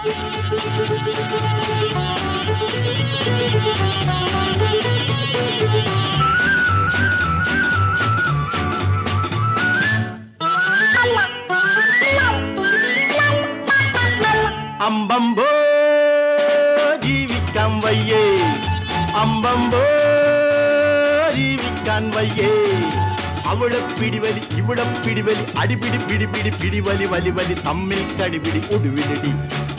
அம்பம்போ ஜீவிக்கான் வையே. அம்பம்போ ஜீவிக்கான் வையே. அவள பிடிவலி இவள பிடிவலி அடிபிடி பிடிபிடி பிடிவலி வலிவலி தம்மில் கடிபிடி உடுவிடி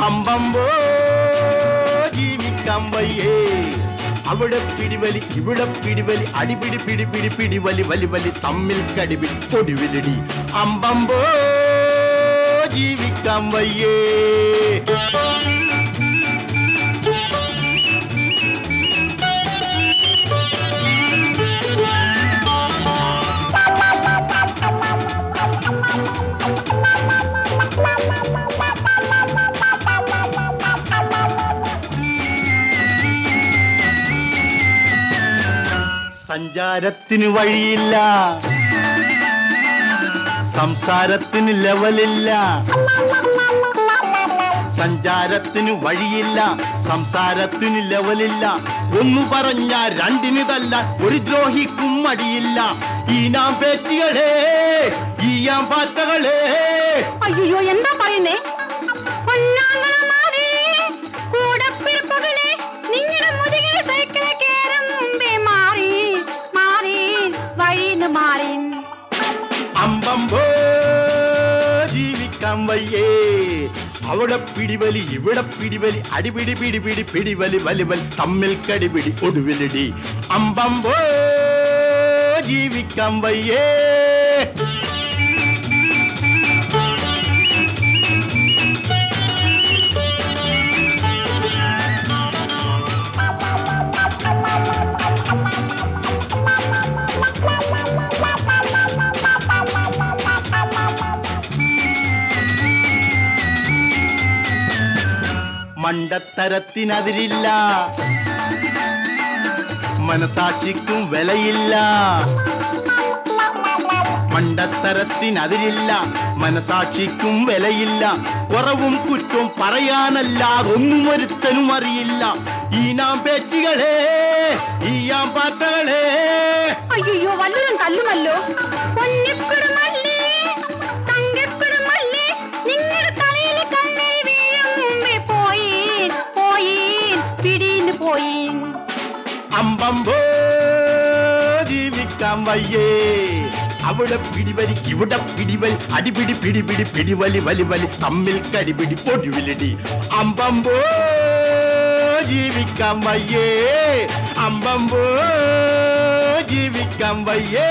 അമ്പമ്പോ ജീവിക്കാൻ വയ്യേ അവിടെ പിടിവലി ഇവിടെ പിടിവലി അടിപിടി പിടി പിടി പിടിവലി വലി വലി തമ്മിൽ കടിപിടി ഒടുവിലടി അമ്പമ്പോ ജീവിക്കാൻ സഞ്ചാരത്തിന് വഴിയില്ല. സംസാരത്തിന് ലെവലില്ല. സഞ്ചാരത്തിന് വഴിയില്ല. സംസാരത്തിന് ലെവലില്ല. ഒന്ന് പറഞ്ഞ രണ്ടിന് ഒരു ദ്രോഹിക്കും മടിയില്ല. ഈ നാം പേറ്റികളേ ഈ ആം പാറ്റകളേ. അയ്യോ എന്താ പറയുന്നേ? வேண்டாம் வையே அவட பிடிவலி இவிட பிடிவலி அடிபிடி பிடிபிடி பிடிவலி வலிவல் தம்மில் கடிபிடி ஒடுவிலடி. அம்பம்போ ஜீவிக்கம் வையே മണ്ടത്തരത്തിനതിരില്ല മനസാക്ഷിക്കും വിലയില്ല. മണ്ടത്തരത്തിനതിരില്ല മനസാക്ഷിക്കും വിലയില്ല. കുറവും കുറ്റവും ഒന്നും ഒരുത്തനും അറിയില്ല. ഈ നാം പേച്ചുകളേ ഈ ആം പാറ്റകളെ അയ്യോ വല്ലതും തല്ലുമല്ലോ. അമ്പമ്പോ ജീവിക്കാൻ വയ്യേ അവിടെ പിടിവലി ഇവിടെ പിടിവലി അടിപിടി പിടിപിടി പിടിവലി വലി വലി തമ്മിൽ കടിപിടി പൊടിവിലടി അമ്പമ്പോ ജീവിക്കാൻ വയ്യേ അമ്പമ്പോ ജീവിക്കാൻ വയ്യേ